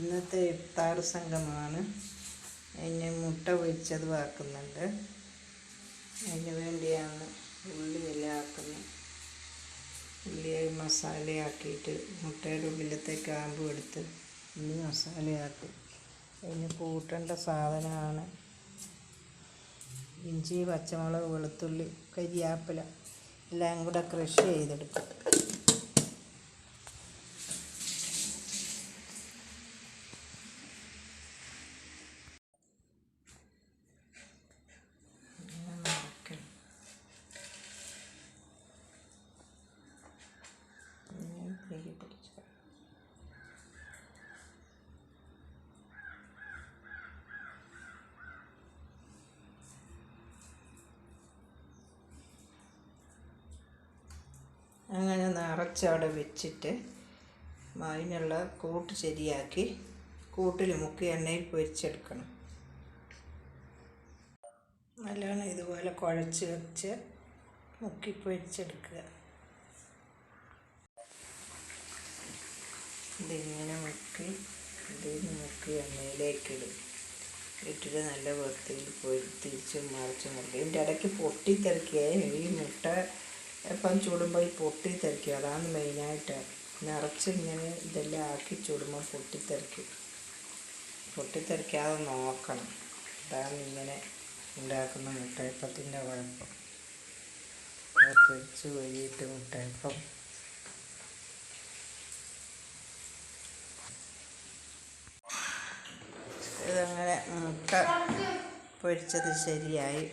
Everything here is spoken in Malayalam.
ഇന്നത്തെ ഇഫ്താർ സംഘമാണ്. അതിന് മുട്ട പൊരിച്ചത് വാക്കുന്നുണ്ട്. അതിന് വേണ്ടിയാണ് ഉള്ളി എല്ലാം ആക്കുന്നത് ഉള്ളി മസാലയാക്കിയിട്ട് മുട്ടയുടെ ഉള്ളിലത്തെ ക്യാമ്പ് എടുത്ത് ഉള്ളി മസാലയാക്കും. അതിന് കൂട്ടേണ്ട സാധനമാണ് ഇഞ്ചി പച്ചമുളക് വെളുത്തുള്ളി കരിയാപ്പില. എല്ലാം കൂടെ ക്രഷ് ചെയ്തെടുക്കും. അങ്ങനെ നിറച്ചവിടെ വെച്ചിട്ട് അതിനുള്ള കൂട്ട് ശരിയാക്കി കൂട്ടിൽ മുക്കി എണ്ണയിൽ പൊരിച്ചെടുക്കണം. നല്ലോണം ഇതുപോലെ കുഴച്ച് വെച്ച് മുക്കി പൊരിച്ചെടുക്കുക. ഇതിങ്ങനെ മുക്കി ഇതിൽ മുക്കി എണ്ണയിലേക്ക് ഇടും. ഇട്ടിട്ട് നല്ല വൃത്തിയിൽ പൊരി തിരിച്ചും മറിച്ചും മുക്കി. ഇതിന്റെ ഇടയ്ക്ക് പൊട്ടിത്തെറിക്കുകയും ഈ മുട്ട ഇപ്പം ചൂടുമ്പോൾ ഈ പൊട്ടിത്തെറിക്കുക അതാണ് മെയിനായിട്ട്. നിറച്ച് ഇങ്ങനെ ഇതെല്ലാം ആക്കി ചൂടുമ്പോൾ പൊട്ടിത്തെറിക്കും. പൊട്ടിത്തെറിക്കാതെ നോക്കണം. അതാണ് ഇങ്ങനെ ഉണ്ടാക്കുന്ന മുട്ടയപ്പത്തിന്റെ കുഴപ്പം. പൊരിച്ച് കോരിയിട്ട് മുട്ടയപ്പം. ഇതങ്ങനെ മുട്ട പൊരിച്ചത് ശരിയായി.